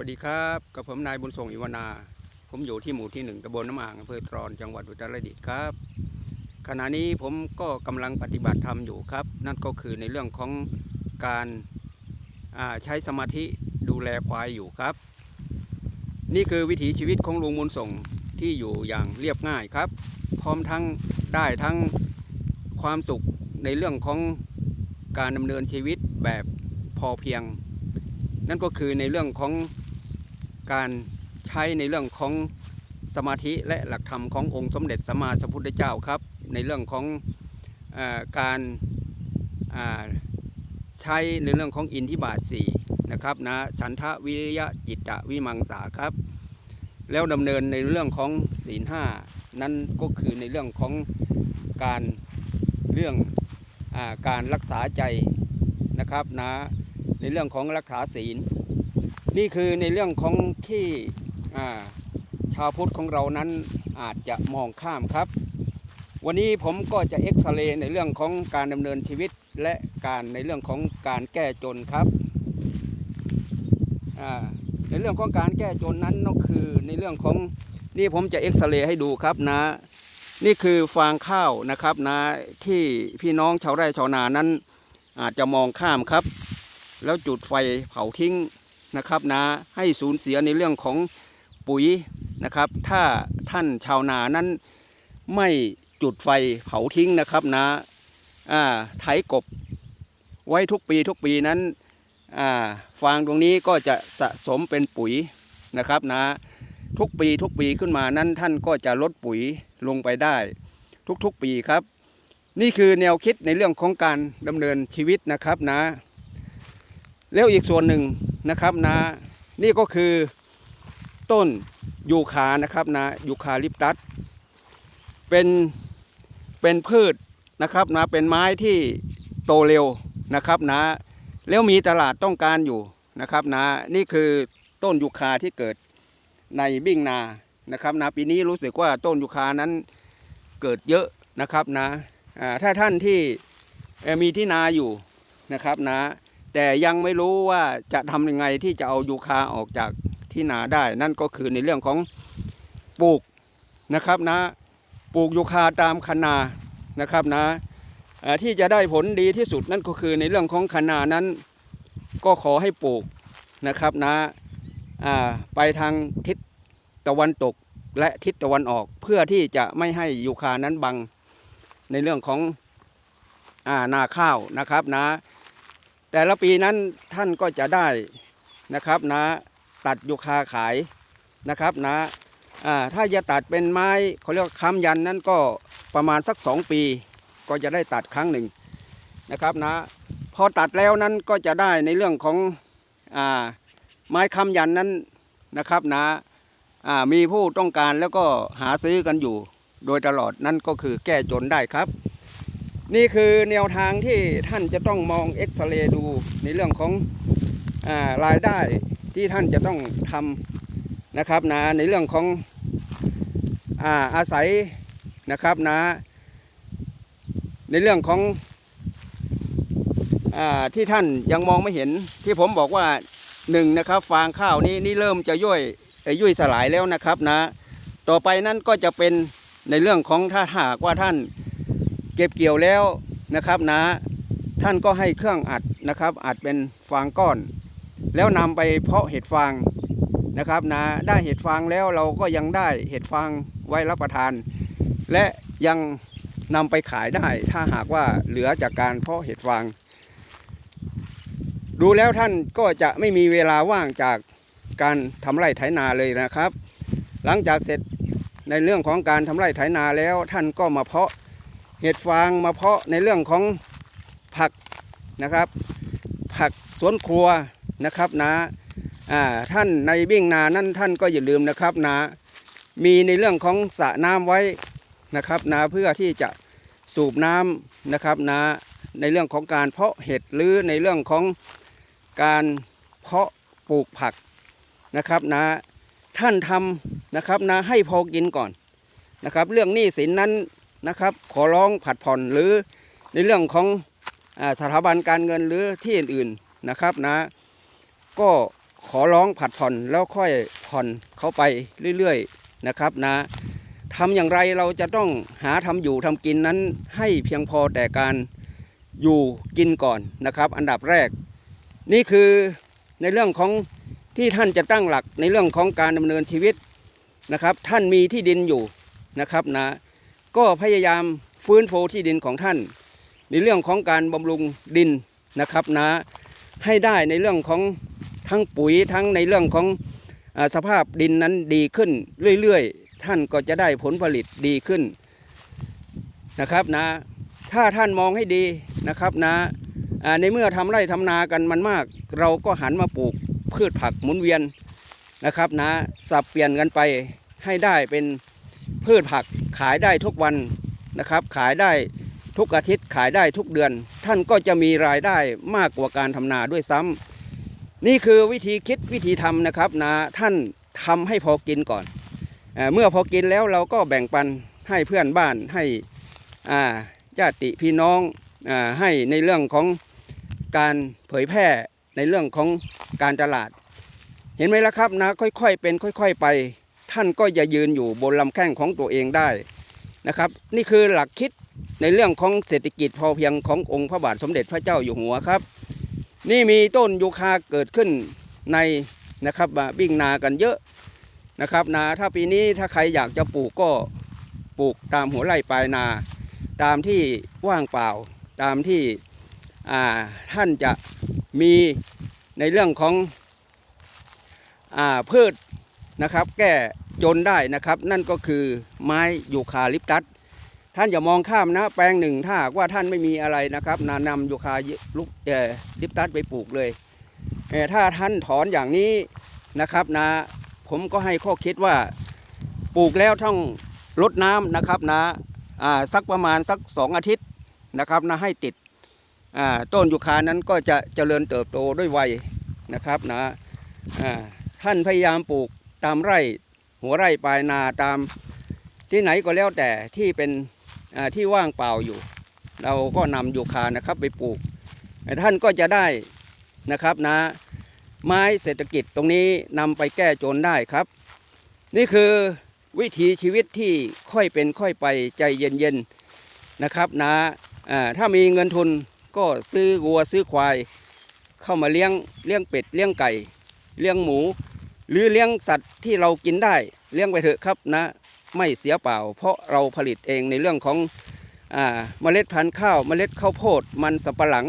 วัสดีครับกับผมนายบุญส่งอิวนา ผมอยู่ที่หมู่ที่หนึ่งตำบลน้ำอ่างอำเภอตรอนจังหวัดอุตรดิตถ์ครับ ขณะนี้ผมก็กำลังปฏิบัติธรรมอยู่ครับ นั่นก็คือในเรื่องของการใช้สมาธิดูแลควายอยู่ครับ นี่คือวิถีชีวิตของลุงบุญส่งที่อยู่อย่างเรียบง่ายครับ พร้อมทั้งได้ทั้งความสุขในเรื่องของการดำเนินชีวิตแบบพอเพียงนั่นก็คือในเรื่องของ การใช้ในเรื่องของสมาธิและหลักธรรมขององค์สมเด็จสัมมาสัมพุทธเจ้าครับ ในเรื่องของอการใช้ในเรื่องของอินทิบาทสี่นะครับนะฉันทะวิริยะจิตตะวิมังสาครับ แล้วดำเนินในเรื่องของศีลห้านั่นก็คือในเรื่องของการเรื่องอการรักษาใจนะครับนะในเรื่องของรักษาศีล นี่คือในเรื่องของที่ชาวพุทธของเรานั้นอาจจะมองข้ามครับ วันนี้ผมก็จะเอ็กซเรย์ในเรื่องของการดำเนินชีวิตและการในเรื่องของการแก้จนครับในเรื่องของการแก้จนนั้นก็คือในเรื่องของนี่ผมจะเอ็กซเรย์ให้ดูครับนะ นี่คือฟางข้าวนะครับนะที่พี่น้องชาวไร่ชาวนานั้นอาจจะมองข้ามครับ แล้วจุดไฟเผาทิ้ง นะครับนะให้สูญเสียในเรื่องของปุ๋ยนะครับ ถ้าท่านชาวนานั้นไม่จุดไฟเผาทิ้งนะครับนะอ่าไถกบไว้ทุกปีทุกปีนั้นอ่าฟางตรงนี้ก็จะสะสมเป็นปุ๋ยนะครับนะทุกปีทุกปีขึ้นมานั้นท่านก็จะลดปุ๋ยลงไปได้ ทุกๆปีครับ นี่คือแนวคิดในเรื่องของการดำเนินชีวิตนะครับนะ แล้วอีกส่วนหนึ่งนะครับนะนี่ก็คือต้นยูคานะครับนะยูคาลิปตัสเป็นเป็นพืชนะครับนะเป็นไม้ที่โตเร็วนะครับนะแล้วมีตลาดต้องการอยู่นะครับนะนี่คือต้นยูคาที่เกิดในบิ่งนานะครับนะปีนี้รู้สึกว่าต้นยูคานั้นเกิดเยอะนะครับนะอ่าถ้าท่านที่มีที่นาอยู่นะครับนะ แต่ยังไม่รู้ว่าจะทำยังไงที่จะเอายูคาออกจากที่นาได้ นั่นก็คือในเรื่องของปลูกนะครับนะปลูกยูคาตามคนานะครับนะที่จะได้ผลดีที่สุดนั่นก็คือในเรื่องของคนานั้น ก็ขอให้ปลูกนะครับนะอ่าไปทางทิศตะวันตกและทิศตะวันออกเพื่อที่จะไม่ให้ยูคานั้นบังในเรื่องของอานาข้าวนะครับนะ แต่ละปีนั้นท่านก็จะได้นะครับนะตัดยูคาขายนะครับนะอ่าถ้าจะตัดเป็นไม้เขาเรียกค้ำยันนั้นก็ประมาณสักสองปี ก็จะได้ตัดครั้งหนึ่งนะครับนะพอตัดแล้วนั้นก็จะได้ในเรื่องของอไม้ค้ำยันนั้นนะครับนะอ่ามีผู้ต้องการแล้วก็หาซื้อกันอยู่ โดยตลอดนั่นก็คือแก้จนได้ครับ นี่คือแนวทางที่ท่านจะต้องมองเอ็กซเรย์ดูในเรื่องของอารายได้ที่ท่านจะต้องทำนะครับนะในเรื่องของอาอาศัยนะครับนะ ในเรื่องของอที่ท่านยังมองไม่เห็นที่ผมบอกว่าหนึ่งนะครับฟางข้าวนี้นี่เริ่มจะย่อยเอ่อยุ่ยสลายแล้วนะครับนะ ต่อไปนั้นก็จะเป็นในเรื่องของถ้าหากว่าท่าน เก็บเกี่ยวแล้วนะครับนะ ท่านก็ให้เครื่องอัดนะครับ อัดเป็นฟางก้อน แล้วนำไปเพาะเห็ดฟางนะครับนะได้เห็ดฟางแล้วเราก็ยังได้เห็ดฟางไว้รับประทาน และยังนำไปขายได้ ถ้าหากว่าเหลือจากการเพาะเห็ดฟาง ดูแล้วท่านก็จะไม่มีเวลาว่างจากการทำไร่ไถนาเลยนะครับ หลังจากเสร็จในเรื่องของการทำไร่ไถนาแล้วท่านก็มาเพาะ เห็ดฟางมาเพาะในเรื่องของผักนะครับ ผักสวนครัวนะครับนะอ่าท่านในบิ่งนานั่นท่านก็อย่าลืมนะครับนะมีในเรื่องของสระน้ำไว้นะครับนะเพื่อที่จะสูบน้ำนะครับนะในเรื่องของการเพาะเห็ดหรือในเรื่องของการเพาะปลูกผักนะครับนะท่านทำนะครับนะให้พอกินก่อนนะครับ เรื่องหนี้สินนั้น นะครับ ขอร้องผัดผ่อนหรือในเรื่องของอสถาบันการเงินหรือที่อื่นๆนะครับนะ ก็ขอร้องผัดผ่อนแล้วค่อยผ่อนเข้าไปเรื่อยๆนะครับนะทำอย่างไรเราจะต้องหาทำอยู่ทำกินนั้นให้เพียงพอแต่การอยู่กินก่อนนะครับ อันดับแรก นี่คือในเรื่องของที่ท่านจะตั้งหลักในเรื่องของการดำเนินชีวิตนะครับ ท่านมีที่ดินอยู่นะครับนะ ก็พยายามฟื้นฟูที่ดินของท่าน ในเรื่องของการบำรุงดินนะครับนะให้ได้ในเรื่องของทั้งปุ๋ยทั้งในเรื่องของอสภาพดินนั้นดีขึ้นเรื่อยๆ ท่านก็จะได้ผลผลิตดีขึ้นนะครับนะถ้าท่านมองให้ดีนะครับนะอ่าในเมื่อทำไร่ทำนากันมันมาก เราก็หันมาปลูกพืชผักหมุนเวียนนะครับนะสับเปลี่ยนกันไปให้ได้เป็นพืชผัก ขายได้ทุกวันนะครับ ขายได้ทุกอาทิตย์ขายได้ทุกเดือน ท่านก็จะมีรายได้มากกว่าการทำนาด้วยซ้ำนี่คือวิธีคิดวิธีทำนะครับนะท่านทำให้พอกินก่อนเอเมื่อพอกินแล้วเราก็แบ่งปันให้เพื่อนบ้านให้ญาติพี่น้องอให้ในเรื่องของการเผยแพร่ในเรื่องของการตลาด เห็นไหมล่ะครับนะค่อยๆเป็นค่อย ๆ ไป ท่านก็จะยืนอยู่บนลำแข้งของตัวเองได้นะครับ นี่คือหลักคิดในเรื่องของเศรษฐกิจพอเพียงขององค์พระบาทสมเด็จพระเจ้าอยู่หัวครับ นี่มีต้นยูคาเกิดขึ้นในนะครับมาวิ่งนากันเยอะนะครับนาถ้าปีนี้ถ้าใครอยากจะปลูกก็ปลูกตามหัวไร่ปลายนา ตามที่ว่างเปล่า ตามที่ท่านจะมีในเรื่องของอพืช นะครับ แก้จนได้นะครับ นั่นก็คือไม้ยูคาลิปตัสท่านอย่ามองข้ามนะแปลงหนึ่งถ้าว่าท่านไม่มีอะไรนะครับนานำยูคาลุกเอลิปตัสไปปลูกเลยเอ่อถ้าท่านถอนอย่างนี้นะครับนะ ผมก็ให้ข้อคิดว่าปลูกแล้วต้องลดน้ำนะครับนะอ่าสักประมาณสักสองอาทิตย์นะครับนะให้ติดอ่าต้นยูคานั้นก็จะเจริญเติบโตด้วยวัยนะครับนะอ่าท่านพยายามปลูก ตามไร่หัวไร่ปลายนาตามที่ไหนก็แล้วแต่ที่เป็นที่ว่างเปล่าอยู่ เราก็นำยูคานะครับไปปลูก ท่านก็จะได้นะครับนะไม้เศรษฐกิจตรงนี้นำไปแก้จนได้ครับ นี่คือวิถีชีวิตที่ค่อยเป็นค่อยไปใจเย็นๆนะครับนะอ่าถ้ามีเงินทุนก็ซื้อวัวซื้อควาย เข้ามาเลี้ยงเลี้ยงเป็ดเลี้ยงไก่ เลี้ยงหมู หรือเลี้ยงสัตว์ที่เรากินได้เลี้ยงไปเถอะครับนะไม่เสียเปล่า เพราะเราผลิตเองในเรื่องของอาเมล็ดพันธุ์ข้าวเมล็ดข้าวโพดมันสับปะหลัง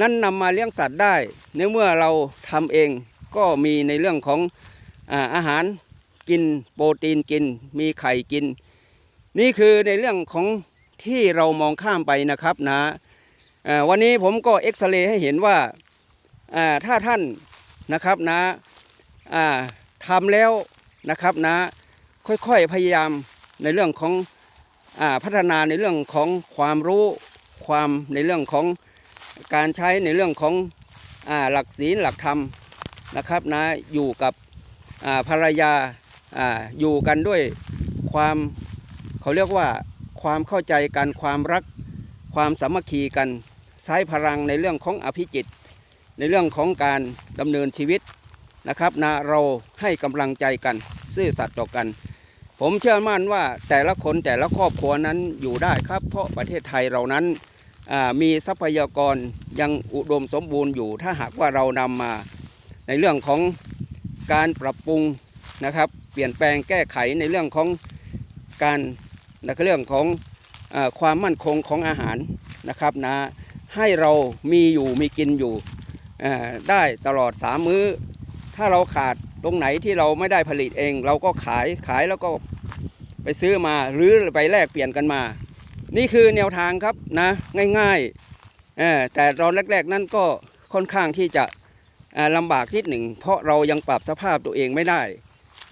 นั่นนำมาเลี้ยงสัตว์ได้ในเมื่อเราทำเองก็มีในเรื่องของอาอาหารกินโปรตีนกิน มีไข่กิน นี่คือในเรื่องของที่เรามองข้ามไปนะครับนะวันนี้ผมก็เอ็กซเรย์ให้เห็นว่าาถ้าท่านนะครับนะ ทำแล้วนะครับนะค่อยๆพยายามในเรื่องของอพัฒนาในเรื่องของความรู้ความในเรื่องของการใช้ในเรื่องของอหลักศีลหลักธรรมนะครับนะอยู่กับภรรยาอาอยู่กันด้วยความเขาเรียกว่าความเข้าใจกันความรักความสามัคคีกันใช้พลังในเรื่องของอภิจิต ในเรื่องของการดำเนินชีวิต นะครับนะเราให้กำลังใจกันซื่อสัตย์ต่อกัน ผมเชื่อมั่นว่าแต่ละคนแต่ละครอบครัวนั้นอยู่ได้ครับ เพราะประเทศไทยเรานั้นมีทรัพยากรยังอุดมสมบูรณ์อยู่ ถ้าหากว่าเรานำมาในเรื่องของการปรับปรุงนะครับเปลี่ยนแปลงแก้ไขในเรื่องของการในเรื่องของอความมั่นคงของอาหารนะครับนะให้เรามีอยู่มีกินอยู่ได้ตลอดสามมื้อ ถ้าเราขาดตรงไหนที่เราไม่ได้ผลิตเอง เราก็ขายขายแล้วก็ไปซื้อมาหรือไปแลกเปลี่ยนกันมา นี่คือแนวทางครับนะง่ายๆแต่ตอนแรก ๆ นั้นก็ค่อนข้างที่จะลำบากนิดหนึ่ง เพราะเรายังปรับสภาพตัวเองไม่ได้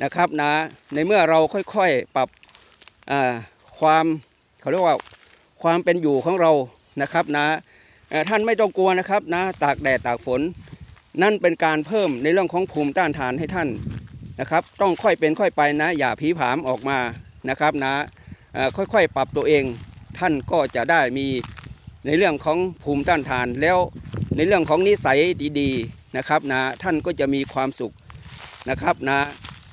นะครับนะในเมื่อเราค่อยๆปรับความเขาเรียกว่าความเป็นอยู่ของเรานะครับนะท่านไม่ต้องกลัวนะครับนะตากแดดตากฝน นั่นเป็นการเพิ่มในเรื่องของภูมิต้านทานให้ท่านนะครับ ต้องค่อยเป็นค่อยไปนะ อย่าผีผามออกมานะครับนะค่อยๆปรับตัวเองท่านก็จะได้มีในเรื่องของภูมิต้านทานแล้วในเรื่องของนิสัยดีๆนะครับนะท่านก็จะมีความสุขนะครับนะ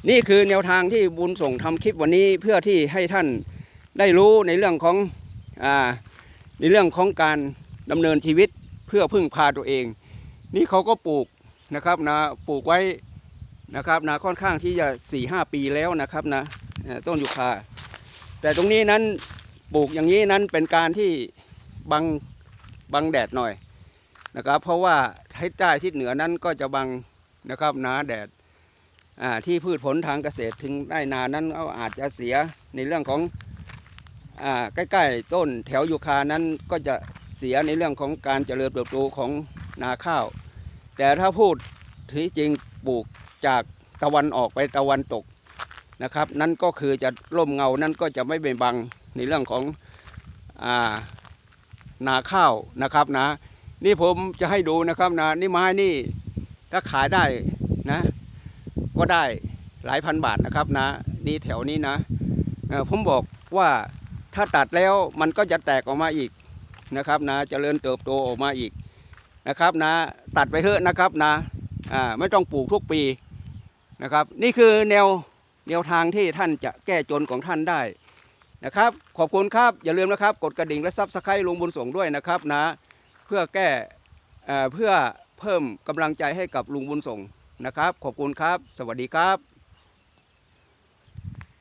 นี่คือแนวทางที่บุญส่งทำคลิปวันนี้เพื่อที่ให้ท่านได้รู้ในเรื่องของอ่าในเรื่องของการดำเนินชีวิตเพื่อพึ่งพาตัวเอง นี่เขาก็ปลูก นะครับนะปลูกไว้นะครับนะค่อนข้างที่จะ4ี่หปีแล้วนะครับนะต้นยูคา แต่ตรงนี้นั้นปลูกอย่างนี้นั้นเป็นการที่บังบังแดดหน่อยนะครับ เพราะว่าทิศใต้ทิศเหนือนั้นก็จะบังนะครับหนาแดดที่พืชผลทางเกษตรถึงได้นานั้นก็อาจจะเสียในเรื่องของอใกล้ๆต้นแถวยูคานั้นก็จะเสียในเรื่องของการเจริญเติบโตของนาข้าว แต่ถ้าพูดที่จริงปลูกจากตะวันออกไปตะวันตกนะครับ นั่นก็คือจะร่มเงานั่นก็จะไม่เบ่งบังในเรื่องของอานาข้าวนะครับนะ นี่ผมจะให้ดูนะครับนะนี่ไม้นี่ถ้าขายได้นะ ก็ได้หลายพันบาทนะครับนะ นี่แถวนี้นะผมบอกว่าถ้าตัดแล้วมันก็จะแตกออกมาอีกนะครับนะจเจริญเติบโตออกมาอีก นะครับนะตัดไปเถอะนะครับนะอ่าไม่ต้องปลูกทุกปีนะครับ นี่คือแนวแนวทางที่ท่านจะแก้จนของท่านได้นะครับ ขอบคุณครับอย่าลืมนะครับ กดกระดิ่งและซับสไครต์ลุงบุญส่งด้วยนะครับนะเพื่อแก้เอ่เพื่อเพิ่มกำลังใจให้กับลุงบุญส่งนะครับ ขอบคุณครับ สวัสดีครับ